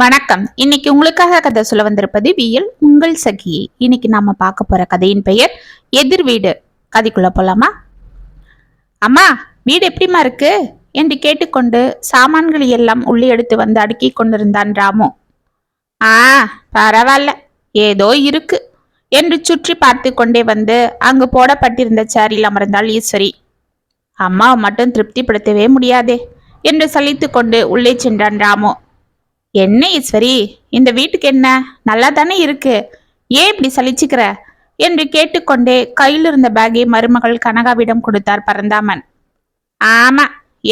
வணக்கம். இன்னைக்கு உங்களுக்காக கதை சொல்ல வந்திருப்பது வியல் உங்கள் சகி இன்னைக்கு நாம பார்க்க போற கதையின் பெயர் எதிர் வீடு. கதைக்குள்ள போலாமா? அம்மா வீடு எப்படிம்மா இருக்கு? என்று கேட்டுக்கொண்டு சாமான்களை எல்லாம் உள்ளே எடுத்து வந்து அடுக்கி கொண்டிருந்தான் ராமு. ஆ பரவாயில்ல. ஏதோ இருக்கு என்று சுற்றி பார்த்து கொண்டே வந்து அங்கு போடப்பட்டிருந்த சேரில் அமர்ந்தாள் ஈஸ்வரி. அம்மாவை மட்டும் திருப்திப்படுத்தவே முடியாதே என்று சலித்து கொண்டு உள்ளே சென்றான் ராமு. என்ன ஈஸ்வரி? இந்த வீட்டுக்கு என்ன? நல்லா தானே இருக்கு. ஏன் இப்படி சலிச்சுக்கிற? என்று கேட்டுக்கொண்டே கையில் இருந்த பேக்கை மருமகள் கனகாவிடம் கொடுத்தார் பரந்தாமன். ஆமா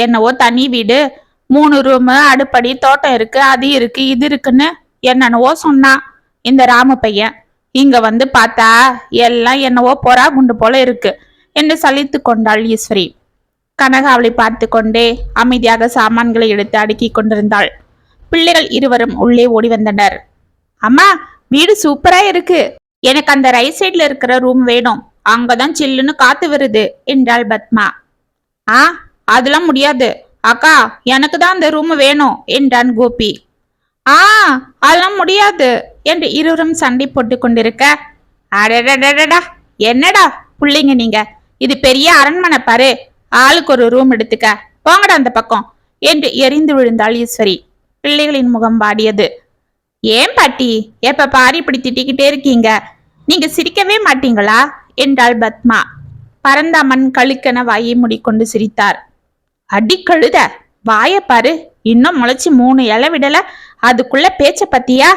என்னவோ தனி வீடு. மூணு ரூமு அடுப்படி தோட்டம் இருக்கு அது இருக்கு இது இருக்குன்னு என்னென்னவோ சொன்னான் இந்த ராம பையன். இங்க வந்து பார்த்தா எல்லாம் என்னவோ பொறா குண்டு போல இருக்கு என்று சலித்து கொண்டாள் ஈஸ்வரி. கனகா அவளை பார்த்து கொண்டே அமைதியாக சாமான்களை எடுத்து அடுக்கி கொண்டிருந்தாள். பிள்ளைகள் இருவரும் உள்ளே ஓடி வந்தனர் அம்மா வீடு சூப்பரா இருக்கு. எனக்கு அந்த ரைட் சைட்ல இருக்கிற ரூம் வேணும். அங்கதான் சில்லுன்னு காத்து வருது என்றாள் பத்மா. ஆ அதெல்லாம் முடியாது. அக்கா எனக்கு தான் அந்த ரூம் வேணும் என்றான் கோபி. ஆ அதெல்லாம் முடியாது என்று இருவரும் சண்டை போட்டு கொண்டிருக்க. அடடடடா என்னடா பிள்ளைங்க நீங்க? இது பெரிய அரண்மனை பாரு. ஆளுக்கு ஒரு ரூம் எடுத்துக்க. போங்கடா அந்த பக்கம் என்று எரிந்து விழுந்தாள் ஈஸ்வரி. பிள்ளைகளின் முகம் வாடியது. ஏன் பாட்டி? எப்ப பாரு இப்படி திட்டிக்கிட்டே இருக்கீங்க? நீங்க சிரிக்கவே மாட்டீங்களா? என்றாள் பத்மா. பரந்தாமன் கழுக்கென வாயை முடிக்கொண்டு சிரித்தார். அடி கழுத! வாய பாரு! இன்னும் முளைச்சி மூணு இலை விடல. அதுக்குள்ள பேச்ச பத்தியா?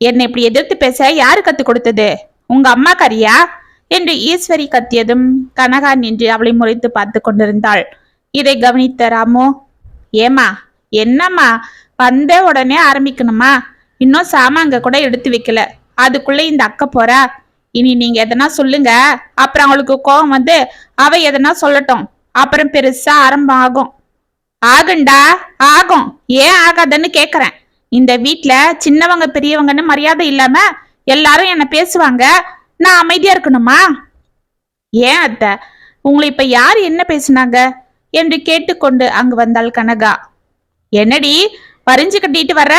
என்னை இப்படி எதிர்த்து பேச யாரு கத்து கொடுத்தது? உங்க அம்மா கரியா என்று ஈஸ்வரி கத்தியதும் கனகா நின்று அவளை முறைத்து பார்த்து கொண்டிருந்தாள். இதை கவனித்த ராமு. ஏமா என்னம்மா? வந்த உடனே ஆரம்பிக்கணுமா? இன்னும் சாமாங்க கூட எடுத்து வைக்கல. அதுக்குள்ள இந்த அக்கா போறா. இனி நீங்க எதனா சொல்லுங்க. அப்புறம் அவளுக்கு கோவம் வந்து அவ எதனா சொல்லட்டும். அப்புறம் பெருசா ஆரம்பம் ஆகும். ஆகுண்டா? ஆகும். ஏன் ஆகாதுன்னு கேக்குறேன். இந்த வீட்ல சின்னவங்க பெரியவங்கன்னு மரியாதை இல்லாம எல்லாரும் என்ன பேசுவாங்க? நான் அமைதியா இருக்கணுமா? ஏன் அத்தை? உங்களை இப்ப யார் என்ன பேசுனாங்க? என்று கேட்டுக்கொண்டு அங்கு வந்தாள் கனகா. என்னடி? பறிஞ்சு கட்டிட்டு வர்ற?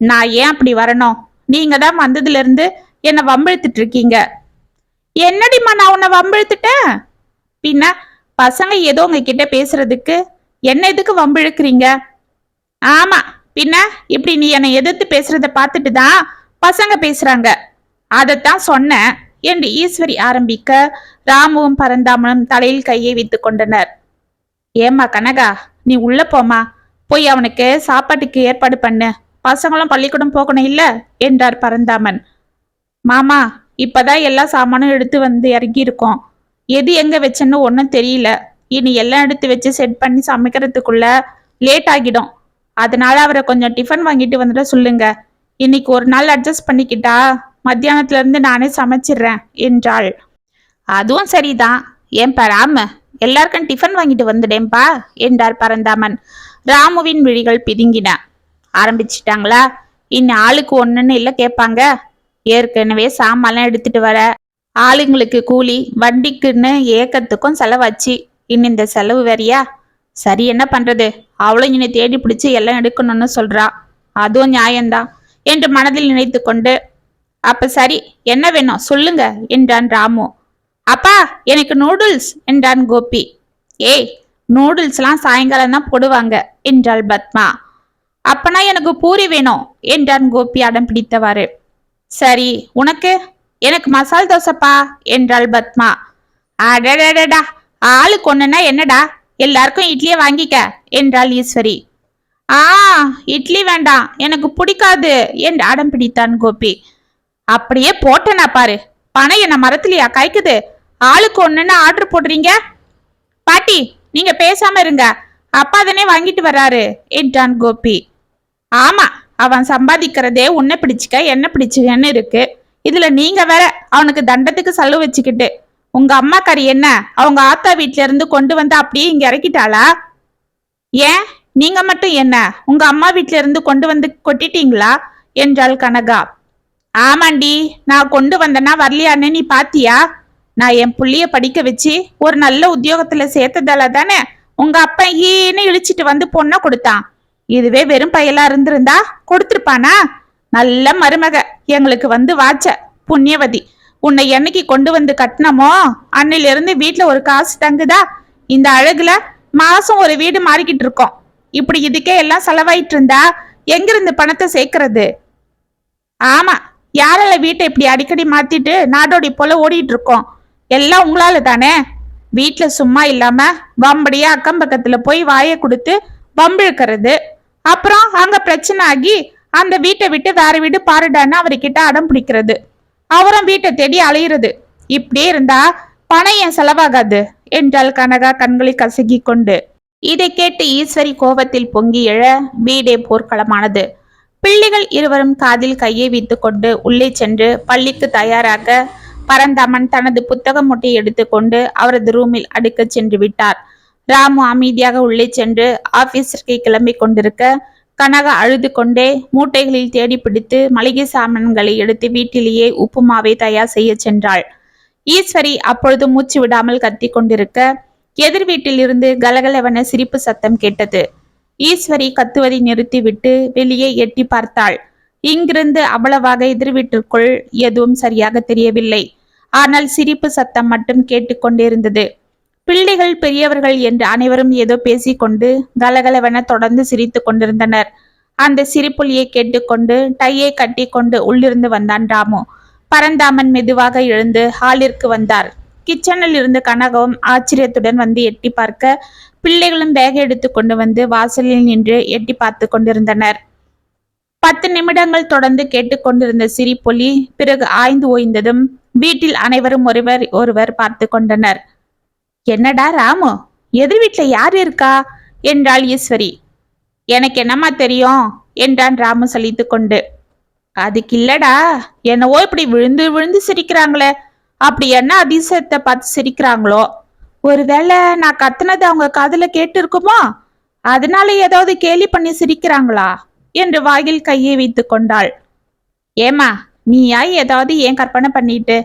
நான் ஏன் அப்படி வரணும்? நீங்க தான் வந்ததுல இருந்து என்னை வம்பிழுத்துட்டு இருக்கீங்க என்னடிம்மா நான் உன்னை வம்பிழுத்துட்டேன்? பின்ன பசங்க ஏதோ உங்ககிட்ட பேசுறதுக்கு என்ன எதுக்கு வம்பிழுக்கிறீங்க? ஆமா பின்ன இப்படி நீ என்னை எதிர்த்து பேசுறத பார்த்துட்டு தான் பசங்க பேசுறாங்க. அதைத்தான் சொன்னேன். என்று ஈஸ்வரி ஆரம்பிக்க ராமுவும் பரந்தாமனும் தலையில் கையை வைத்து கொண்டனர். ஏம்மா கனகா நீ உள்ள போமா போய் அவனுக்கு சாப்பாட்டுக்கு ஏற்பாடு பண்ணு. பசங்களும் பள்ளிக்கூடம் போகணும் இல்ல? என்றார் பரந்தாமன். மாமா இப்பதான் எல்லா சாமானும் எடுத்து வந்து இறங்கி இருக்கோம் எது எங்க வச்சேன்னு ஒன்றும் தெரியல. இனி எல்லாம் எடுத்து வச்சு செட் பண்ணி சமைக்கிறதுக்குள்ள லேட் ஆகிடும். அதனால அவரை கொஞ்சம் டிஃபன் வாங்கிட்டு வந்துட சொல்லுங்க. இன்னைக்கு ஒரு நாள் அட்ஜஸ்ட் பண்ணிக்கிட்டா மத்தியானத்துல இருந்து நானே சமைச்சிடுறேன் என்றாள். அதுவும் சரிதான். ஏன்பா ராம எல்லாருக்கும் டிஃபன் வாங்கிட்டு வந்துடேன்பா என்றார் பரந்தாமன். ராமுவின் விழிகள் பிதுங்கின. ஆரம்பிச்சிட்டாங்களா? இன்னும் ஆளுக்கு ஒண்ணுன்னு இல்ல கேட்பாங்க. ஏற்கனவே சாமான்லாம் எடுத்துட்டு வர. ஆளுங்களுக்கு கூலி வண்டிக்குன்னு ஏக்கத்துக்கும் செலவாச்சு. இன்னும் இந்த செலவு வேறியா? சரி என்ன பண்றது? அவளும் என்னை தேடி பிடிச்சி எல்லாம் எடுக்கணும்னு சொல்றா. அதுவும் நியாயம்தான் என்று மனதில் நினைத்து கொண்டு. அப்ப சரி என்ன வேணும்? சொல்லுங்க என்றான் ராமு. அப்பா எனக்கு நூடுல்ஸ் என்றான் கோபி. ஏய் நூடுல்ஸ்லாம் சாயங்காலம் தான் போடுவாங்க என்றாள் பத்மா. அப்பனா எனக்கு பூரி வேணும் என்றான் கோபி அடம் பிடித்தவாறு. சரி உனக்கு? எனக்கு மசால் தோசைப்பா என்றாள் பத்மா. அடடடடா ஆளுக்கு ஒண்ணுன்னா என்னடா? எல்லாருக்கும் இட்லியை வாங்கிக்க என்றாள் ஈஸ்வரி. ஆ இட்லி வேண்டாம் எனக்கு பிடிக்காது என்று அடம் பிடித்தான் கோபி. அப்படியே போட்டேனா பாரு பணம் என்ன மரத்துலயா காய்க்குது? ஆளுக்கு ஒண்ணுன்னு ஆர்டர் போடுறீங்க? பாட்டி நீங்க பேசாம இருங்க. அப்பா தானே வாங்கிட்டு வராரு என்றான் கோபி. ஆமா அவன் சம்பாதிக்கிறதே உன்னை பிடிச்சிக்க என்ன பிடிச்சிக்கன்னு இருக்கு. இதுல நீங்க வேற அவனுக்கு தண்டத்துக்கு சல்லு வச்சுக்கிட்டு உங்க அம்மாக்காரி என்ன அவங்க ஆத்தா வீட்ல இருந்து கொண்டு வந்து அப்படியே இங்க இறக்கிட்டாளா? ஏன் நீங்க மட்டும் என்ன உங்க அம்மா வீட்ல இருந்து கொண்டு வந்து கொட்டிட்டீங்களா? என்றாள் கனகா. ஆமாண்டி நான் கொண்டு வந்தேன்னா வரலையான்னு நீ பாத்தியா? நான் என் புள்ளிய படிக்க வச்சு ஒரு நல்ல உத்தியோகத்துல சேர்த்ததால தானே உங்க அப்பா ஈன்னு இழிச்சிட்டு வந்து பொண்ணை கொடுத்தான். இதுவே வெறும் பயலா இருந்திருந்தா கொடுத்துருப்பானா? நல்ல மருமக எங்களுக்கு வந்து வாச்ச புண்ணியவதி. உன்னை என்னைக்கு கொண்டு வந்து கட்டினமோ அன்னிலிருந்து வீட்டுல ஒரு காசு தங்குதா? இந்த அழகுல மாசம் ஒரு வீடு மாறிக்கிட்டு இருக்கோம். இப்படி இதுக்கே எல்லாம் செலவாயிட்டு இருந்தா எங்கிருந்து பணத்தை சேர்க்கறது? ஆமா யாரால வீட்டை இப்படி அடிக்கடி மாத்திட்டு நாடோடி போல ஓடிட்டு இருக்கோம். எல்லாம் உங்களால தானே? வீட்டுல சும்மா இல்லாம வம்படியா அக்கம் பக்கத்துல போய் வாயை கொடுத்து வம்பிழுக்கிறது அப்புறம் அங்க பிரச்சனை ஆகி அந்த வீட்டை விட்டு வேற வீடு பாருடான்னு அவர்கிட்ட அடம் பிடிக்கிறது. அவரும் வீட்டை தேடி அலையிறது. இப்படியே இருந்தா பணம் ஏன் செலவாகாது? என்றாள் கனகா கண்களை கசகி கொண்டு இதை கேட்டு ஈஸ்வரி கோபத்தில் பொங்கி எழ வீடே போர்க்களமானது. பிள்ளைகள் இருவரும் காதில் கையை வைத்துக்கொண்டு உள்ளே சென்று பள்ளிக்கு தயாராக பரந்தாமன் தனது புத்தக மூட்டையை எடுத்துக்கொண்டு அவரது ரூமில் அடுக்கச் சென்று விட்டார். ராமு அமைதியாக உள்ளே சென்று ஆபீஸிற்கு கிளம்பி கொண்டிருக்க கனக அழுது கொண்டே மூட்டைகளில் தேடி பிடித்து மளிகை சாமான்களை எடுத்து வீட்டிலேயே உப்புமாவை தயார் செய்ய சென்றாள். ஈஸ்வரி அப்பொழுது மூச்சு விடாமல் கத்திக் கொண்டிருக்க எதிர் வீட்டில் இருந்து கலகலவென சிரிப்பு சத்தம் கேட்டது. ஈஸ்வரி கத்துவதை நிறுத்திவிட்டு வெளியே எட்டி பார்த்தாள். இங்கிருந்து அவ்வளவாக எதிர் வீட்டிற்குள் எதுவும் சரியாக தெரியவில்லை. ஆனால் சிரிப்பு சத்தம் மட்டும் கேட்டுக்கொண்டிருந்தது. பிள்ளைகள் பெரியவர்கள் என்று அனைவரும் ஏதோ பேசிக்கொண்டு கலகலவென தொடர்ந்து சிரித்து கொண்டிருந்தனர். அந்த சிரிப்புலியை கேட்டுக்கொண்டு டையை கட்டி கொண்டு உள்ளிருந்து வந்தான் ராமு. பரந்தாமன் மெதுவாக எழுந்து ஹாலிற்கு வந்தார். கிச்சனில் இருந்து கனகவும் ஆச்சரியத்துடன் வந்து எட்டி பார்க்க பிள்ளைகளும் பேக எடுத்து கொண்டு வந்து வாசலில் நின்று எட்டி பார்த்து கொண்டிருந்தனர். பத்து நிமிடங்கள் தொடர்ந்து கேட்டுக்கொண்டிருந்த சிரிப்பொலி பிறகு ஆய்ந்து ஓய்ந்ததும் வீட்டில் அனைவரும் ஒருவர் ஒருவர் பார்த்து கொண்டனர். என்னடா ராமு எதிர் வீட்டில் யார் இருக்கா? என்றாள் ஈஸ்வரி. எனக்கு என்னம்மா தெரியும்? என்றான் ராமு சலித்து கொண்டு. அதுக்கு இல்லடா என்னவோ இப்படி விழுந்து விழுந்து சிரிக்கிறாங்களே. அப்படி என்ன அதிசயத்தை பார்த்து சிரிக்கிறாங்களோ? ஒருவேளை நான் கத்துனது அவங்க காதுல கேட்டு இருக்குமோ அதனால ஏதாவது கேலி பண்ணி சிரிக்கிறாங்களா? என்று வாயில் கையை வைத்து கொண்டாள். ஏமா நீயாய் ஏதாவது ஏன் கற்பனை பண்ணிட்டு?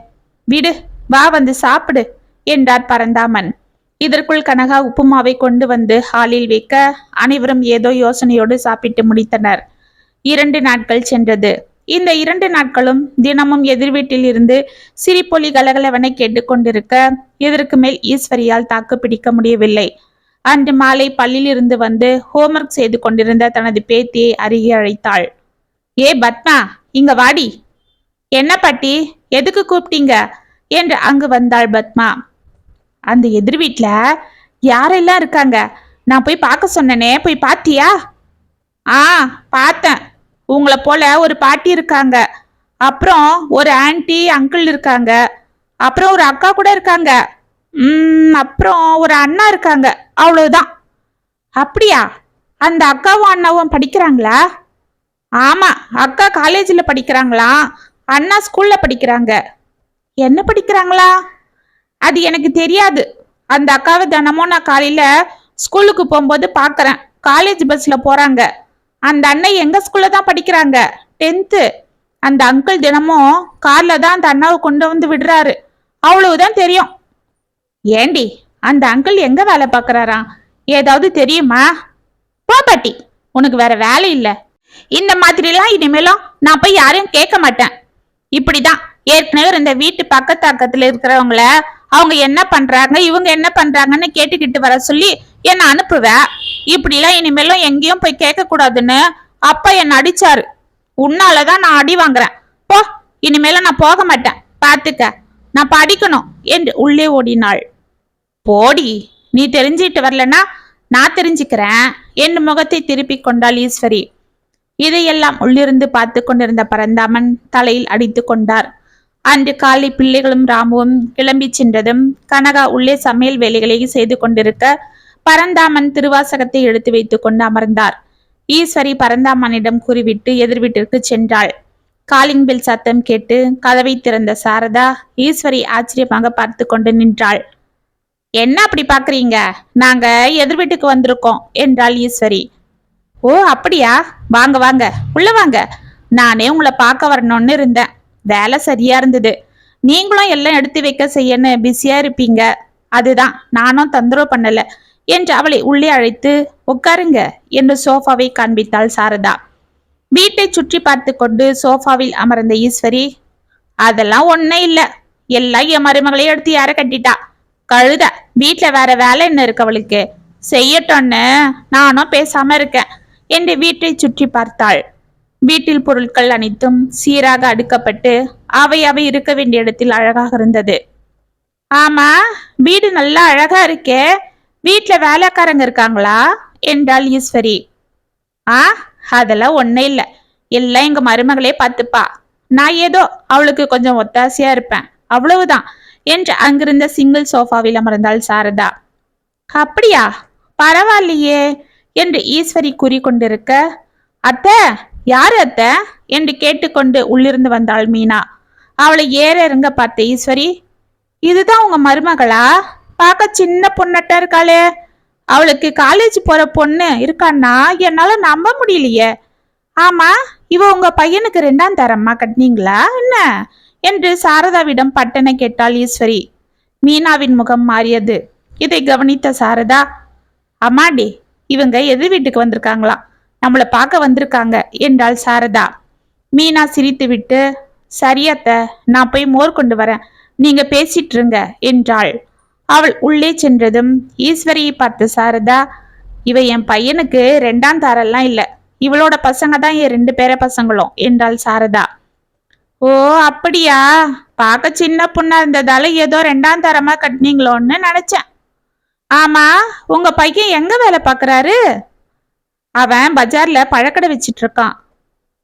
விடு வா வந்து சாப்பிடு என்றார் பரந்தாமன். இதற்குள் கனகா உப்புமாவை கொண்டு வந்து ஹாலில் வைக்க அனைவரும் ஏதோ யோசனையோடு சாப்பிட்டு முடித்தனர். இரண்டு நாட்கள் சென்றது. இந்த இரண்டு நாட்களும் தினமும் எதிர் வீட்டில் இருந்து சிரிப்பொலி கலகலவனை கேட்டுக்கொண்டிருக்க இதற்கு மேல் ஈஸ்வரியால் தாக்கு பிடிக்க முடியவில்லை. அன்று மாலை பள்ளியிலிருந்து வந்து ஹோம்ஒர்க் செய்து கொண்டிருந்த தனது பேத்தியை அருகே அழைத்தாள். ஏ பத்மா இங்க வாடி. என்ன பாட்டி? எதுக்கு கூப்பிட்டீங்க? என்று அங்கு வந்தாள் பத்மா. அந்த எதிர் வீட்டில் யாரெல்லாம் இருக்காங்க? நான் போய் பார்க்க சொன்னனே போய் பாத்தியா? ஆ பார்த்தேன். உங்களை போல ஒரு பாட்டி இருக்காங்க. அப்புறம் ஒரு ஆன்ட்டி அங்கிள் இருக்காங்க. அப்புறம் ஒரு அக்கா கூட இருக்காங்க. ம் அப்புறம் ஒரு அண்ணா இருக்காங்க. அவ்வளவுதான். அப்படியா? அந்த அக்காவும் அண்ணாவும் படிக்கிறாங்களா? ஆமா அக்கா காலேஜில் படிக்கிறாங்களா அண்ணா ஸ்கூல்ல படிக்கிறாங்க. என்ன படிக்கிறாங்களா? அது எனக்கு தெரியாது. அந்த அக்காவை தினமும் நான் காலையில ஸ்கூலுக்கு போகும்போது பார்க்குறேன் காலேஜ் பஸ்ல போறாங்க. அந்த அண்ணன் எங்க ஸ்கூல்ல தான் படிக்கிறாங்க? டென்த்து அந்த அங்கிள் தினமும் கார்ல தான் அந்த அண்ணாவை கொண்டு வந்து விடுறாரு. அவ்வளவுதான் தெரியும். ஏண்டி அந்த அங்கிள் எங்க வேலை பார்க்குறாரா ஏதாவது தெரியுமா? போ பாட்டி உனக்கு வேற வேலை இல்லை. இந்த மாதிரிலாம் இனிமேலும் நான் போய் யாரையும் கேட்க மாட்டேன். இப்படிதான். ஏற்கனவே இந்த வீட்டு பக்கத்து அக்கத்துல இருக்கிறவங்கள அவங்க என்ன பண்றாங்க இவங்க என்ன பண்றாங்கன்னு கேட்டுக்கிட்டு வர சொல்லி என்ன அனுப்புவேன் இப்படிலாம் இனிமேலும் எங்கேயும் போய் கேட்க கூடாதுன்னு அப்பா என்ன அடிச்சாரு. உன்னாலதான் நான் அடி வாங்குறேன். போ இனிமேல நான் போக மாட்டேன். பாத்துக்க. நான் படிக்கணும். என்று உள்ளே ஓடினாள். போடி நீ தெரிஞ்சிட்டு வரலன்னா நான் தெரிஞ்சுக்கிறேன். என் முகத்தை திருப்பிக் கொண்டாள் ஈஸ்வரி. இதையெல்லாம் உள்ளிருந்து பார்த்து கொண்டிருந்த பரந்தாமன் தலையில் அடித்து கொண்டார். அன்று காலை பிள்ளைகளும் ராமுவும் கிளம்பி சென்றதும் கனகா உள்ளே சமையல் வேலைகளை செய்து கொண்டிருக்க பரந்தாமன் திருவாசகத்தை எடுத்து வைத்துக் கொண்டு அமர்ந்தார். ஈஸ்வரி பரந்தாமனிடம் கூறிவிட்டு எதிர் வீட்டிற்கு சென்றாள். காலிங் பில் சத்தம் கேட்டு கதவை திறந்த சாரதா ஈஸ்வரி ஆச்சரியமாக பார்த்து கொண்டு நின்றாள். என்ன அப்படி பாக்குறீங்க நாங்க எதிர் வீட்டுக்கு வந்திருக்கோம் என்றாள் ஈஸ்வரி. ஓ அப்படியா? வாங்க வாங்க. உள்ள வாங்க. நானே உங்களை பார்க்க வரணும்னு இருந்தேன். வேலை சரியா இருந்தது. நீங்களும் எல்லாம் எடுத்து வைக்க செய்யன்னு பிஸியா இருப்பீங்க. அதுதான். நானும் தொந்தரவு பண்ணல. என்று அவளை உள்ளே அழைத்து உட்காருங்க. என்று சோஃபாவை காண்பித்தாள் சாரதா. வீட்டை சுற்றி பார்த்து கொண்டு சோஃபாவில் அமர்ந்த ஈஸ்வரி அதெல்லாம் ஒன்னே இல்ல. எல்லாம் என் மருமகளையும் எடுத்து யார கட்டிட்டா? கழுத வீட்டில் வேற வேலை என்ன இருக்கு அவளுக்கு? செய்யட்டோன்னு நானும் பேசாம இருக்கேன். என்று வீட்டை சுற்றி பார்த்தாள். வீட்டில் பொருட்கள் அனைத்தும் சீராக அடுக்கப்பட்டு அவை அவை இருக்க வேண்டிய இடத்தில் அழகாக இருந்தது. ஆமா வீடு நல்லா அழகா இருக்கே. வீட்டுல வேலைக்காரங்க இருக்காங்களா? என்றாள் ஈஸ்வரி. ஆ அதெல்லாம் ஒண்ணே இல்ல. எல்லாம் எங்க மருமகளே பார்த்துப்பா. நான் ஏதோ அவளுக்கு கொஞ்சம் ஒத்தாசையா இருப்பேன். அவ்வளவுதான் என்று அங்கிருந்த சிங்கிள் சோஃபாவில் அமர்ந்தாள் சாரதா. அப்படியா? பரவாயில்லையே. என்று ஈஸ்வரி கூறிக்கொண்டிருக்க அத்தை யாரு அத்தை? என்று கேட்டுக்கொண்டு உள்ளிருந்து வந்தாள் மீனா. அவளை ஏற இறங்க பார்த்த ஈஸ்வரி இதுதான் உங்க மருமகளா? பார்க்க சின்ன பொண்ணட்டா இருக்காளே. அவளுக்கு காலேஜ் போற பொண்ணு இருக்கான்னா என்னால நம்ப முடியலையே. ஆமா இவ உங்க பையனுக்கு ரெண்டாம் தரம்மா கட்டினீங்களா? என்ன? என்று சாரதாவிடம் பட்டனை கேட்டாள் ஈஸ்வரி. மீனாவின் முகம் மாறியது. இதை கவனித்த சாரதா அம்மாடி இவங்க எதிர் வீட்டுக்கு வந்திருக்காங்களாம். நம்மளை பார்க்க வந்திருக்காங்க என்றாள் சாரதா. மீனா சிரித்துவிட்டு சரியாத்த நான் போய் மோர் கொண்டு வரேன். நீங்க பேசிட்டு இருங்க என்றாள். அவள் உள்ளே சென்றதும் ஈஸ்வரியை பார்த்த சாரதா இவ என் பையனுக்கு ரெண்டாம் தாரெல்லாம் இல்லை. இவளோட பசங்க தான் என் ரெண்டு பேர பசங்களும் என்றாள் சாரதா. ஓ அப்படியா? பார்க்க சின்ன பொண்ணா இருந்ததால ஏதோ ரெண்டாம் தரமா கட்டினீங்களோன்னு நினைச்சேன் ஆமா உங்க பையன் எங்க வேலை பார்க்குறாரு அவன் பஜார்ல பழக்கடை வச்சிட்டு இருக்கான்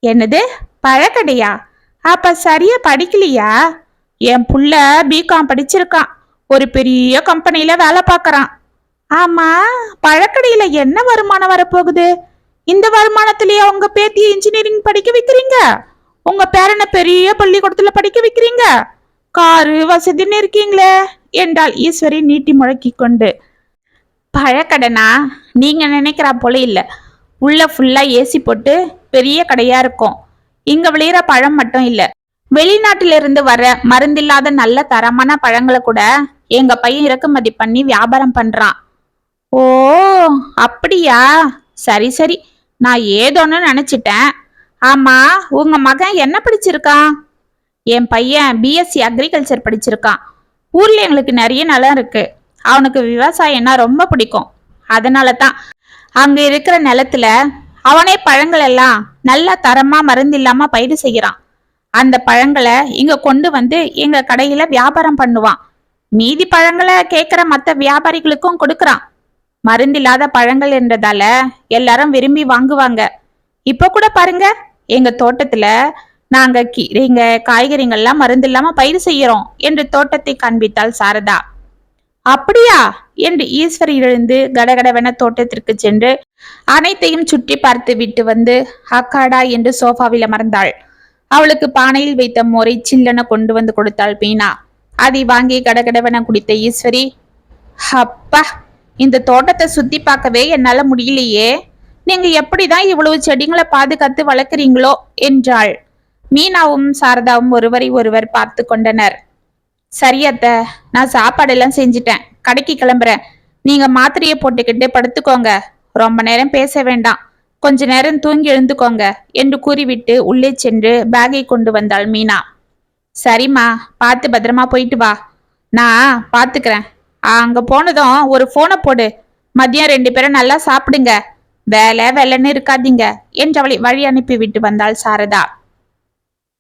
என்னது பழக்கடையா? அப்ப சரியா படிக்கலையா? என் புள்ள பிகாம் படிச்சிருக்கான். ஒரு பெரிய கம்பெனியில் வேலை பார்க்கறான் ஆமா பழக்கடையில என்ன வருமானம் வரப்போகுது? இந்த வருமானத்திலேயே உங்க பேத்தி இன்ஜினியரிங் படிக்க வைக்கிறீங்க? உங்க பேரனை பெரிய பள்ளிக்கூடத்துல படிக்க வைக்கிறீங்க? காரு வசதின்னு இருக்கீங்களே? என்றால் ஈஸ்வரி நீட்டி முழக்கிக் கொண்டு. பழக்கடைனா நீங்க நினைக்கிறா போல இல்ல. உள்ள ஃபுல்லா ஏசி போட்டு பெரிய கடையா இருக்கும். இங்க விளையிற பழம் மட்டும் இல்ல. வெளிநாட்டில இருந்து வர மருந்தில்லாத நல்ல தரமான பழங்களை கூட எங்க பையன் இறக்குமதி பண்ணி வியாபாரம் பண்றான். ஓ அப்படியா? சரி சரி. நான் ஏதோன்னு நினைச்சிட்டேன். ஆமா உங்க மகன் என்ன படிச்சிருக்கான்? என் பையன் பிஎஸ்சி அக்ரிகல்ச்சர் படிச்சிருக்கான். ஊர்ல எங்களுக்கு நிறைய நிலம் இருக்கு. அவனுக்கு விவசாயம்னா ரொம்ப பிடிக்கும். அதனால தான் அங்கே இருக்கிற நிலத்துல அவனே பழங்கள் எல்லாம் நல்ல தரமா மருந்து இல்லாம பயிர் செய்யறான். அந்த பழங்களை இங்க கொண்டு வந்து எங்க கடையில வியாபாரம் பண்ணுவான். மீதி பழங்களை கேட்கிற மற்ற வியாபாரிகளுக்கும் கொடுக்கறான். மருந்தில்லாத பழங்கள் என்றதால எல்லாரும் விரும்பி வாங்குவாங்க. இப்ப கூட பாருங்க எங்க தோட்டத்துல நாங்க கீரைங்க காய்கறிகள்லாம் மருந்து இல்லாம பயிர் செய்யறோம் என்று தோட்டத்தை காண்பித்தாள் சாரதா. அப்படியா? என்று ஈஸ்வரி எழுந்து கடகடவென தோட்டத்திற்கு சென்று அனைத்தையும் சுற்றி பார்த்து விட்டு வந்து அக்காடா என்று சோஃபாவில் அமர்ந்தாள். அவளுக்கு பானையில் வைத்த மோரை சில்லென கொண்டு வந்து கொடுத்தாள் மீனா அதை வாங்கி கடகடவென குடித்த ஈஸ்வரி அப்பா இந்த தோட்டத்தை சுத்தி பார்க்கவே என்னால முடியலையே. நீங்க எப்படிதான் இவ்வளவு செடிங்களை பாதுகாத்து வளர்க்குறீங்களோ? என்றாள். மீனாவும் சாரதாவும் ஒருவரை ஒருவர் பார்த்து கொண்டனர். சரியத்த நான் சாப்பாடெல்லாம் செஞ்சிட்டேன். கடைக்கு கிளம்புறேன். நீங்க மாத்திரையை போட்டுக்கிட்டு படுத்துக்கோங்க. ரொம்ப நேரம் பேச வேண்டாம். கொஞ்ச நேரம் தூங்கி எழுந்துக்கோங்க. என்று கூறிவிட்டு உள்ளே சென்று பேக்கை கொண்டு வந்தாள் மீனா. சரிம்மா பார்த்து பத்திரமா போயிட்டு வா. நான் பார்த்துக்கிறேன். அங்க போனதும் ஒரு போனை போடு. மதியம் ரெண்டு பேரும் நல்லா சாப்பிடுங்க. வேலை வேலைன்னு இருக்காதீங்க என்று அவளை வழி அனுப்பி விட்டு வந்தாள் சாரதா.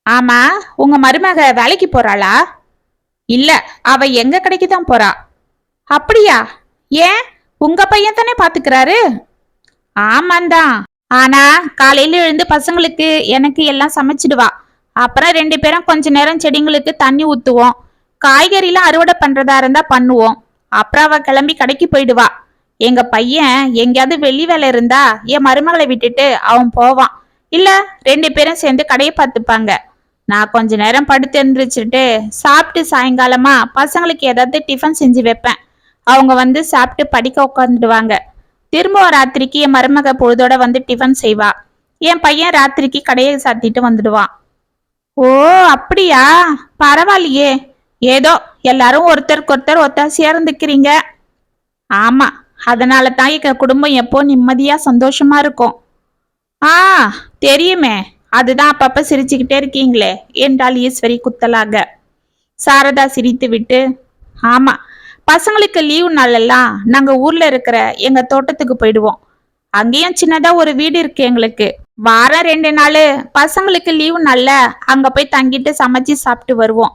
ஆமா உங்க மருமக வேலைக்கு போறாளா? இல்ல அவ எங்க கடைக்கு தான் போறா? அப்படியா? ஏன்? உங்க பையன் தானே பாத்துக்கிறாரு? ஆமாந்தான் ஆனா காலையில எழுந்து பசங்களுக்கு எனக்கு எல்லாம் சமைச்சிடுவா. அப்புறம் ரெண்டு பேரும் கொஞ்ச நேரம் செடிங்களுக்கு தண்ணி ஊத்துவோம். காய்கறிலாம் அறுவடை பண்றதா இருந்தா பண்ணுவோம். அப்புறம் அவ கிளம்பி கடைக்கு போயிடுவா. எங்க பையன் எங்கேயாவது வெளி வேலை இருந்தா என் மருமகளை விட்டுட்டு அவன் போவான். இல்ல ரெண்டு பேரும் சேர்ந்து கடையை பார்த்துப்பாங்க. நான் கொஞ்ச நேரம் படுத்து எழுந்திரிச்சுட்டு சாப்பிட்டு சாயங்காலமா பசங்களுக்கு ஏதாவது டிஃபன் செஞ்சு வைப்பேன். அவங்க வந்து சாப்பிட்டு படிக்க உட்காந்துடுவாங்க திரும்ப ராத்திரிக்கு என் மருமக பொழுதோட வந்து டிஃபன் செய்வா. என் பையன் ராத்திரிக்கு கடையை சாத்திட்டு வந்துடுவான். ஓ அப்படியா? பரவாயில்லையே. ஏதோ எல்லாரும் ஒருத்தருக்கு ஒருத்தர் ஒத்தாசையா இருந்துக்கிறீங்க. ஆமா அதனால தான் எங்க குடும்பம் எப்போ நிம்மதியா சந்தோஷமா இருக்கும். ஆ தெரியுமே. அதுதான் அப்பப்ப சிரிச்சுக்கிட்டே இருக்கீங்களே என்றாள் ஈஸ்வரி குத்தலாக. சாரதா சிரித்து விட்டு ஆமா பசங்களுக்கு லீவு நாளெல்லாம் நாங்க ஊர்ல இருக்கிற எங்க தோட்டத்துக்கு போயிடுவோம். அங்கேயும் சின்னதா ஒரு வீடு இருக்கு எங்களுக்கு. வாரம் ரெண்டு நாள் பசங்களுக்கு லீவு நாள்ல அங்க போய் தங்கிட்டு சமைச்சு சாப்பிட்டு வருவோம்.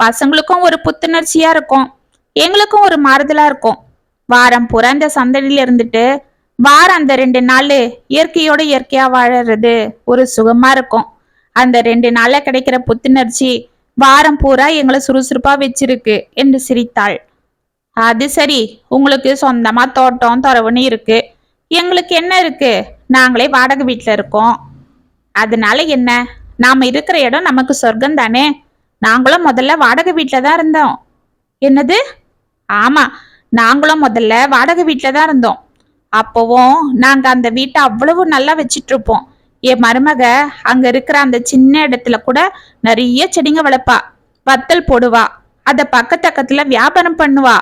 பசங்களுக்கும் ஒரு புத்துணர்ச்சியா இருக்கும். எங்களுக்கும் ஒரு மாறுதலா இருக்கும். வாரம் புற இந்த சந்தடியில இருந்துட்டு வாரம் அந்த ரெண்டு நாள் இயற்கையோட இயற்கையா வாழறது ஒரு சுகமா இருக்கும். அந்த ரெண்டு நாள்ல கிடைக்கிற புத்துணர்ச்சி வாரம் பூரா எங்களை சுறுசுறுப்பா வச்சிருக்கு என்று சிரித்தாள். அது சரி உங்களுக்கு சொந்தமா தோட்டம் துறவுன்னு இருக்கு. எங்களுக்கு என்ன இருக்கு? நாங்களே வாடகை வீட்டில் இருக்கோம். அதனால என்ன? நாம இருக்கிற இடம் நமக்கு சொர்க்கம் தானே? நாங்களும் முதல்ல வாடகை வீட்டில் தான் இருந்தோம். என்னது? ஆமா நாங்களும் முதல்ல வாடகை வீட்டில் தான் இருந்தோம். அப்போவும் நாங்க அந்த வீட்டை அவ்வளவு நல்லா வச்சிட்டு இருப்போம் என் மருமக அங்க இருக்கிற அந்த சின்ன இடத்துல கூட நிறைய செடிங்க வளர்ப்பா வத்தல் போடுவா. அத பக்கத்தக்கத்துல வியாபாரம் பண்ணுவா.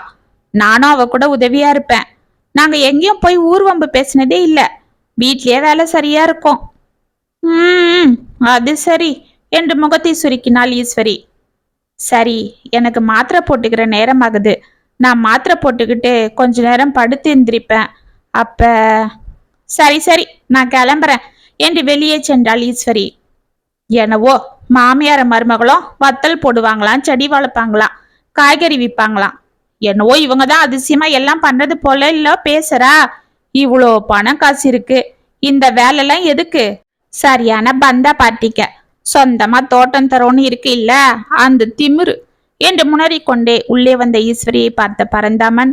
நானும் அவ கூட உதவியா இருப்பேன். நாங்க எங்கேயும் போய் ஊர்வம்பு பேசினதே இல்ல. வீட்லயே வேலை சரியா இருக்கும். ம் அது சரி. என்று முகத்தை சுருக்கினாள் ஈஸ்வரி. சரி எனக்கு மாத்திரை போட்டுக்கிற நேரம் ஆகுது நான் மாத்திரை போட்டுக்கிட்டு கொஞ்ச நேரம் படுத்து எந்திரிப்பேன். அப்ப சரி சரி நான் கிளம்புறேன். என்று வெளியே சென்றாள் ஈஸ்வரி? என்னவோ மாமியார மருமகளும் வத்தல் போடுவாங்களாம் செடி வளர்ப்பாங்களாம் காய்கறி விற்பாங்களாம். என்னவோ இவங்க தான் அதிசயமா எல்லாம் பண்றது போல இல்ல பேசுறா? இவ்வளோ பணம் காசு இருக்கு. இந்த வேலைலாம் எதுக்கு? சரியான பந்தா பாட்டிக்க. சொந்தமா தோட்டம் தரோன்னு இருக்கு இல்ல? அந்த திமிரு. என்று முனறிக்கொண்டே உள்ளே வந்த ஈஸ்வரியை பார்த்த பரந்தாமன்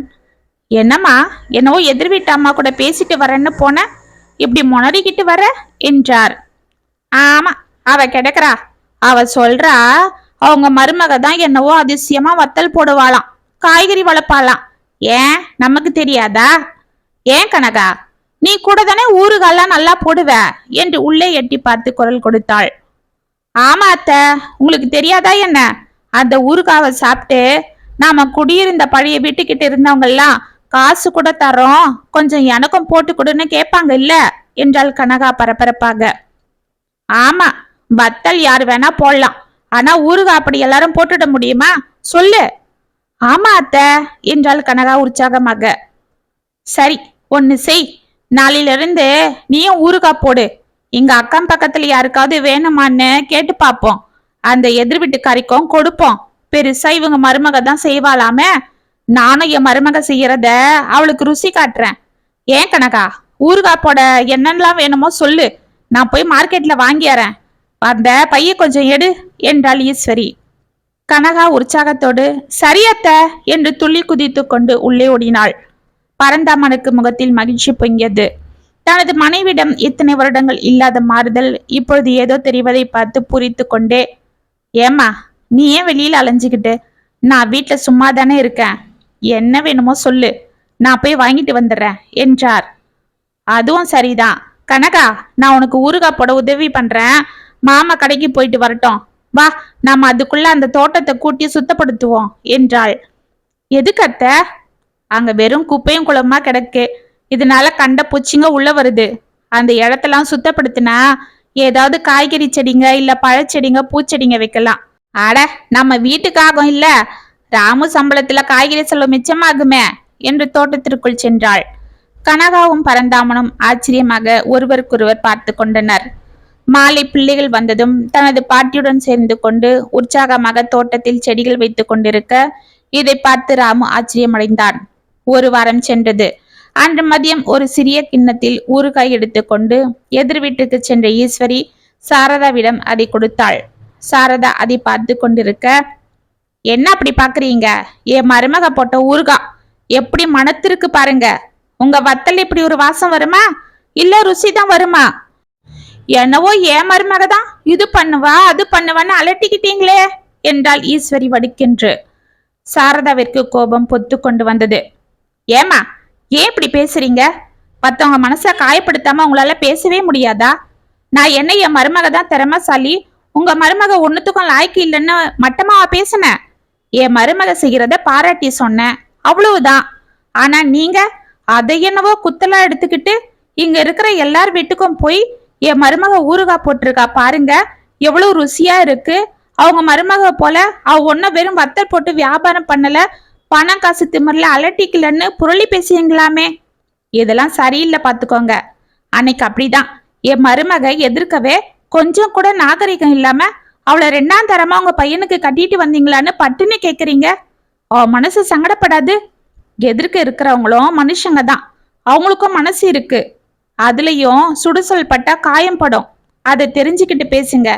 என்னம்மா என்னவோ எதிர் வீட்டு அம்மா கூட பேசிட்டு வரேன்னு போன? இப்படி முனறிக்கிட்டு வர? என்றார். ஆமா அவ கிடக்குறா. அவ சொல்றா அவங்க மருமக தான் என்னவோ அதிசயமா வத்தல் போடுவாளாம் காய்கறி வளர்ப்பாளாம். ஏன் நமக்கு தெரியாதா? ஏன் கனகா நீ கூட தானே ஊறுகாலாம் நல்லா போடுவ? என்று உள்ளே எட்டி பார்த்து குரல் கொடுத்தாள். ஆமா அத்த உங்களுக்கு தெரியாதா என்ன? அந்த ஊறுகாவை சாப்பிட்டு நாம குடியிருந்த பழைய வீட்டுக்கிட்ட இருந்தவங்கெல்லாம் காசு கூட தரோம். கொஞ்சம் எனக்கும் போட்டு கொடுன்னு கேட்பாங்க இல்ல? என்றாள் கனகா பரபரப்பாக. ஆமா வத்தல் யார் வேணா போடலாம். ஆனா ஊறுகாய் அப்படி எல்லாரும் போட்டுட முடியுமா? சொல்லு. ஆமா அத்தை என்றாள் கனகா உற்சாகமாக. சரி ஒன்னு செய். நாளிலிருந்து நீயும் ஊறுகாய் போடு. எங்க அக்கம் பக்கத்துல யாருக்காவது வேணுமான்னு கேட்டு பார்ப்போம். அந்த எதிர் வீட்டுக்காரிக்கும் கொடுப்போம். பெருசா இவங்க மருமக தான் செய்வாளாமே? நானும் என் மருமக செய்யறத அவளுக்கு ருசி காட்டுறேன். ஏன் கனகா? ஊறுகாப்போட என்னென்னலாம் வேணுமோ சொல்லு. நான் போய் மார்க்கெட்ல வாங்கியறேன் அந்த பைய கொஞ்சம் எடு என்றாள் ஈஸ்வரி. கனகா உற்சாகத்தோடு சரியத்த என்று துள்ளி குதித்து கொண்டு உள்ளே ஓடினாள். பரந்தாமனுக்கு முகத்தில் மகிழ்ச்சி பொங்கியது. தனது மனைவிடம் இத்தனை வருடங்கள் இல்லாத மாறுதல் இப்பொழுது ஏதோ தெரிவதை பார்த்து புரித்து கொண்டே ஏம்மா நீ ஏன் வெளியில் அலைஞ்சுக்கிட்டு? நான் வீட்டில் சும்மா தானே இருக்கேன். என்ன வேணுமோ சொல்லு. நான் போய் வாங்கிட்டு வந்துடுறேன் என்றார். அதுவும் சரிதான். கனகா நான் உனக்கு ஊறுகாய் போட உதவி பண்றேன். மாமா கடைக்கு போயிட்டு வரட்டும். வா நாம அதுக்குள்ள அந்த தோட்டத்தை கூட்டி சுத்தப்படுத்துவோம் என்றாள். எதுக்கு அத்தை? அங்க வெறும் குப்பையும் குளமா கிடக்கு. இதனால கண்ட பூச்சிங்க உள்ள வருது. அந்த இடத்தெல்லாம் சுத்தப்படுத்தினா ஏதாவது காய்கறி செடிங்க இல்ல பழச்செடிங்க பூச்செடிங்க வைக்கலாம். அட நம்ம வீட்டுக்காகும் இல்ல ராமு சம்பளத்துல காய்கறி செலவு மிச்சமாகுமே என்று தோட்டத்திற்குள் சென்றாள். கனகாவும் பரந்தாமனும் ஆச்சரியமாக ஒருவருக்கொருவர் பார்த்து கொண்டனர். மாலை பிள்ளைகள் வந்ததும் தனது பாட்டியுடன் சேர்ந்து கொண்டு உற்சாகமாக தோட்டத்தில் செடிகள் வைத்துக் கொண்டிருக்க இதை பார்த்து ராமு ஆச்சரியமடைந்தான். ஒரு வாரம் சென்றது. அன்று மதியம் ஒரு சிறிய கிண்ணத்தில் ஊறுகாய் எடுத்துக்கொண்டு எதிர் வீட்டுக்கு சென்ற ஈஸ்வரி சாரதாவிடம் அதை கொடுத்தாள். சாரதா அதை பார்த்து கொண்டிருக்க என்ன அப்படி பாக்குறீங்க? என் மருமக போட்ட ஊருகா எப்படி மனத்திற்கு பாருங்க. உங்க வத்தல் இப்படி ஒரு வாசம் வருமா? இல்ல ருசி தான் வருமா? என்னவோ ஏன் மருமக தான் இது பண்ணுவா அது பண்ணுவான்னு அலட்டிக்கிட்டீங்களே என்றாள் ஈஸ்வரி வடுக்கென்று. சாரதாவிற்கு கோபம் பொத்து கொண்டு வந்தது. ஏமா ஏன் இப்படி பேசுறீங்க? மற்றவங்க மனசை காயப்படுத்தாம உங்களால பேசவே முடியாதா? நான் என்ன என் மருமக தான் திறமசாலி. உங்க மருமக ஒண்ணுத்துக்கும் லாய்க்கு இல்லைன்னு மட்டமாவா பேசினேன் என் மருமக செய்யறத பாராட்டி சொன்னேன். அவ்வளவுதான். ஆனா நீங்க அதை என்னவோ குத்தலா எடுத்துக்கிட்டு இங்க இருக்கிற எல்லார் வீட்டுக்கும் போய் என் மருமக ஊறுகாய் போட்டிருக்கா பாருங்க. எவ்வளவு ருசியா இருக்கு. அவங்க மருமக போல அவ ஒன்னும் வெறும் வத்தல் போட்டு வியாபாரம் பண்ணல. பணம் காசு திமிரல அலட்டிக்கலன்னு புரளி பேசியங்களாமே. இதெல்லாம் சரியில்லை பாத்துக்கோங்க அன்னைக்கு அப்படிதான். என் மருமக எதிர்க்கவே கொஞ்சம் கூட நாகரிகம் இல்லாம அவளை ரெண்டாம் தரமா உங்க பையனுக்கு கட்டிட்டு வந்தீங்களான்னு பட்டுன்னு கேக்குறீங்க. அவ மனசு சங்கடப்படாது. எதிர்க்க இருக்கிறவங்களும் மனுஷங்க தான். அவங்களுக்கும் மனசு இருக்கு. அதுலயும் சுடுசல் பட்டா காயம் படும். அதை தெரிஞ்சுக்கிட்டு பேசுங்க.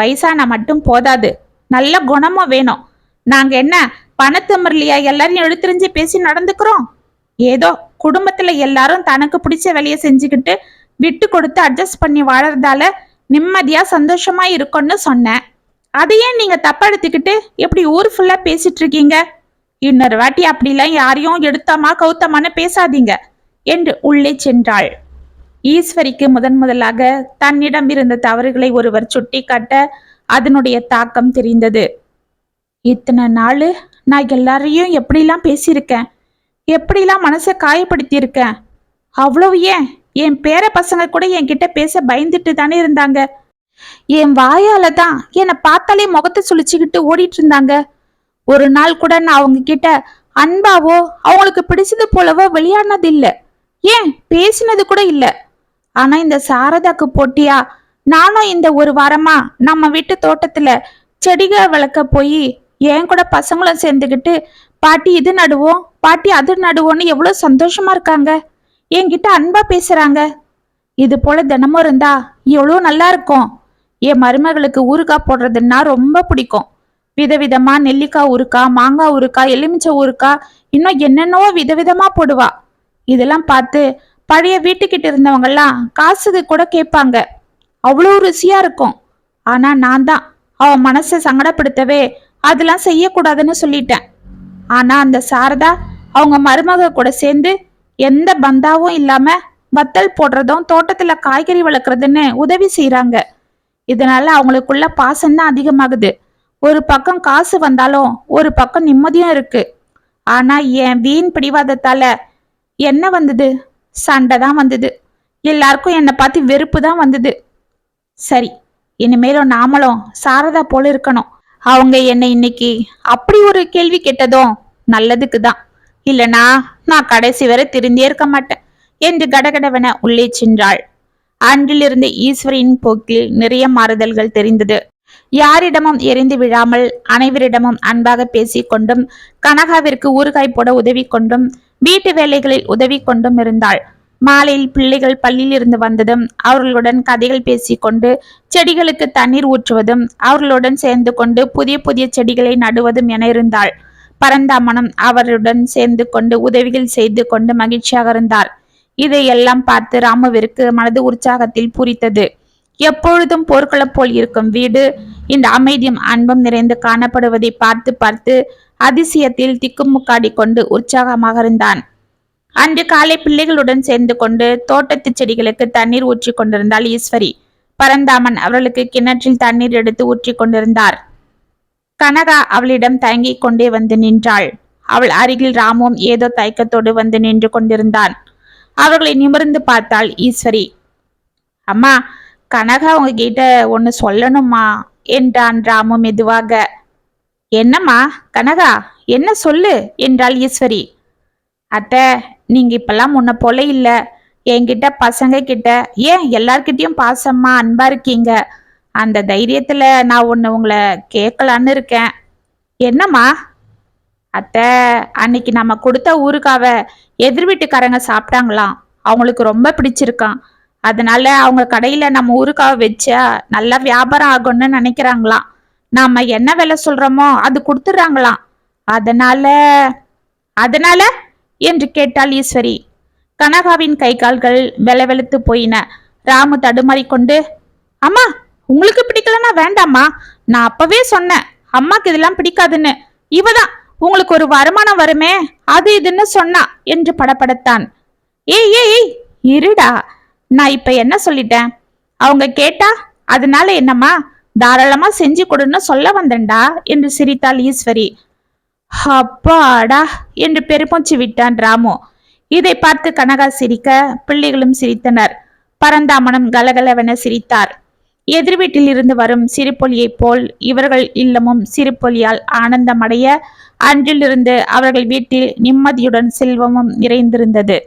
வயசானா மட்டும் போதாது. நல்ல குணமும் வேணும். நாங்க என்ன பணத்தமிரலையா எல்லாரையும் எழுத்திரிஞ்சு பேசி நடந்துக்கிறோம்? ஏதோ குடும்பத்துல எல்லாரும் தனக்கு பிடிச்ச வேலையை செஞ்சுக்கிட்டு விட்டு கொடுத்து அட்ஜஸ்ட் பண்ணி வாழறதால நிம்மதியா சந்தோஷமா இருக்கும்னு சொன்னேன். அதையே நீங்க தப்பா எடுத்துக்கிட்டு எப்படி ஊர் ஃபுல்லா பேசிட்டு இருக்கீங்க? இன்னொரு வாட்டி அப்படிலாம் யாரையும் எடுத்தமா கௌத்தமான பேசாதீங்க என்று உள்ளே சென்றாள். ஈஸ்வரிக்கு முதன் முதலாக தன்னிடம் இருந்த தவறுகளை ஒருவர் சுட்டிக்காட்ட அதனுடைய தாக்கம் தெரிந்தது. இத்தனை நாள் நான் எல்லாரையும் எப்படிலாம் பேசியிருக்கேன்? எப்படிலாம் மனசை காயப்படுத்தியிருக்கேன்? அவ்வளவு ஏன்? என் பேர பசங்க கூட என்கிட்ட பேச பயந்துட்டு தானே இருந்தாங்க. என் வாயால தான் என்னை பார்த்தாலே முகத்தை சுழிச்சுக்கிட்டு ஓடிட்டு இருந்தாங்க. ஒரு நாள் கூட நான் அவங்க கிட்ட அன்பாவோ அவங்களுக்கு பிடிச்சது போலவோ விளையாடினது இல்லை ஏன்? பேசினது கூட இல்லை. ஆனா இந்த சாரதாக்கு போட்டியா? நானும் இந்த ஒரு வாரமா நம்ம வீட்டு தோட்டத்துல செடிகள் வளர்க்க போய் என் கூட பசங்களும் சேர்ந்துக்கிட்டு பாட்டி இது நடுவோம் பாட்டி அது நடுவோன்னு எவ்வளோ சந்தோஷமா இருக்காங்க. என்கிட்ட அன்பா பேசுறாங்க. இது போல தினமும் இருந்தா எவ்வளோ நல்லா இருக்கும். என் மருமகளுக்கு ஊறுகாய் போடுறதுன்னா ரொம்ப பிடிக்கும். விதவிதமா நெல்லிக்காய் ஊறுக்கா மாங்காய் ஊறுக்காய் எலுமிச்சை ஊறுக்காய் இன்னும் என்னென்னவோ விதவிதமா போடுவா. இதெல்லாம் பார்த்து பழைய வீட்டுக்கிட்ட இருந்தவங்கெல்லாம் காசுக்கு கூட கேட்பாங்க. அவ்வளோ ருசியா இருக்கும். ஆனா நான் தான் அவ மனசை சங்கடப்படுத்தவே அதெல்லாம் செய்யக்கூடாதுன்னு சொல்லிட்டேன். ஆனா அந்த சாரதா அவங்க மருமக கூட சேர்ந்து எந்த பந்தாவும் இல்லாம வத்தல் போடுறதும் தோட்டத்துல காய்கறி வளர்க்குறதுன்னு உதவி செய்யறாங்க இதனால அவங்களுக்குள்ள பாசம்தான் அதிகமாகுது. ஒரு பக்கம் காசு வந்தாலும் ஒரு பக்கம் நிம்மதியும் இருக்கு. ஆனா என் வீண் பிடிவாதத்தால என்ன வந்தது? சண்டை தான் வந்தது. எல்லாருக்கும் என்னை பார்த்து வெறுப்பு தான் வந்தது. சரி இனிமேலும் நாமளும் சாரதா போல இருக்கணும். அவங்க என்னை இன்னைக்கு அப்படி ஒரு கேள்வி கேட்டதும் நல்லதுக்கு தான் இல்லனா நான் கடைசி வரை திருந்தியே இருக்க மாட்டேன் என்று கடகடவென உள்ளே சென்றாள். அன்றிலிருந்து ஈஸ்வரின் போக்கில் நிறைய மாறுதல்கள் தெரிந்தது. யாரிடமும் எரிந்து விழாமல் அனைவரிடமும் அன்பாக பேசிக் கொண்டும் கனகாவிற்கு ஊறுகாய் போட உதவி கொண்டும் வீட்டு வேலைகளில் உதவி கொண்டும் இருந்தாள். மாலையில் பிள்ளைகள் பள்ளியில் இருந்து வந்ததும் அவர்களுடன் கதைகள் பேசிக்கொண்டு செடிகளுக்கு தண்ணீர் ஊற்றுவதும் அவர்களுடன் சேர்ந்து கொண்டு புதிய புதிய செடிகளை நடுவதும் என இருந்தாள். பரந்தாமனம் அவருடன் சேர்ந்து கொண்டு உதவிகள் செய்து கொண்டு மகிழ்ச்சியாக இருந்தார். இதையெல்லாம் பார்த்து ராமுவிற்கு மனது உற்சாகத்தில் பூரித்தது. எப்பொழுதும் போர்க்களம் போல் இருக்கும் வீடு இந்த அமைதியும் அன்பும் நிறைந்து காணப்படுவதை பார்த்து பார்த்து அதிசயத்தில் திக்குமுக்காடி கொண்டு உற்சாகமாக இருந்தான். அன்று காலை பிள்ளைகளுடன் சேர்ந்து கொண்டு தோட்டத்து செடிகளுக்கு தண்ணீர் ஊற்றி கொண்டிருந்தாள் ஈஸ்வரி. பரந்தாமன் அவர்களுக்கு கிணற்றில் தண்ணீர் எடுத்து ஊற்றி கொண்டிருந்தார். கனகா அவளிடம் தயங்கிக் கொண்டே வந்து நின்றாள். அவள் அருகில் ராமும் ஏதோ தயக்கத்தோடு வந்து நின்று கொண்டிருந்தான். அவர்களை நிமிர்ந்து பார்த்தாள் ஈஸ்வரி. அம்மா கனகா உங்ககிட்ட ஒன்னு சொல்லணுமா? என்றான் ராமு மெதுவாக. என்னம்மா கனகா என்ன சொல்லு? என்றாள் ஈஸ்வரி. அத்தை நீங்க இப்பெல்லாம் முன்ன போல இல்ல. என்கிட்ட பசங்க கிட்ட ஏன் எல்லார்கிட்டயும் பாசமா அன்பா இருக்கீங்க? அந்த தைரியத்துல நான் ஒன்று உங்களை கேட்கலான்னு இருக்கேன். என்னம்மா? அத்தை அன்னைக்கு நம்ம கொடுத்த ஊருக்காவ எதிர் வீட்டுக்காரங்க சாப்பிட்டாங்களாம். அவங்களுக்கு ரொம்ப பிடிச்சிருக்கான் அதனால அவங்க கடையில நம்ம ஊருக்காவ வச்சா நல்லா வியாபாரம் ஆகும்னு நினைக்கிறாங்களாம். நாம என்ன விலை சொல்றோமோ அது கொடுத்துட்றாங்களாம். அதனால அதனால? என்று கேட்டாள் ஈஸ்வரி. கனகாவின் கை கால்கள் வெலவெலுத்து போயின. ராமு தடுமாறிக்கொண்டு அம்மா உங்களுக்கு பிடிக்கலன்னா வேண்டாம்மா. நான் அப்பவே சொன்னேன். அம்மாக்கு இதெல்லாம் பிடிக்காதுன்னு. இவதான் உங்களுக்கு ஒரு வருமானம் வருமே அது இதுன்னு சொன்னா என்று படபடத்தான். ஏய் ஏய் ஏய், இருடா. நான் இப்ப என்ன சொல்லிட்டேன்? அவங்க கேட்டா அதனால என்னம்மா தாராளமா செஞ்சு கொடுன்னு சொல்ல வந்தேன்டா என்று சிரித்தாள் ஈஸ்வரி. அப்பாடா என்று பெருமூச்சு விட்டான் ராமு. இதை பார்த்து கனகா சிரிக்க பிள்ளைகளும் சிரித்தனர். பரந்தாமனம் கலகலவென சிரித்தார். எதிர் வீட்டில் இருந்து வரும் சிரிப்பொலியைப் போல் இவர்கள் இல்லமும் சிரிப்பொலியால் ஆனந்தமடைய அன்றிலிருந்து அவர்கள் வீட்டில் நிம்மதியுடன் செல்வமும் நிறைந்திருந்தது.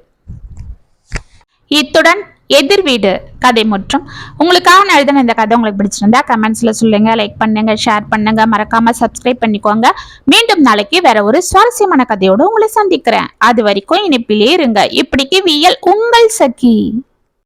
இத்துடன் எதிர் வீடு கதை மற்றும். உங்களுக்காக நான் எழுதின இந்த கதை உங்களுக்கு பிடிச்சிருந்தா கமெண்ட்ஸில் சொல்லுங்க லைக் பண்ணுங்க ஷேர் பண்ணுங்க மறக்காம சப்ஸ்கிரைப் பண்ணிக்கோங்க. மீண்டும் நாளைக்கு வேற ஒரு சுவாரஸ்யமான கதையோடு உங்களை சந்திக்கிறேன். அது வரைக்கும் இனிப்பிலே இருங்க. இப்படிக்கு வியல் உங்கள் சகி.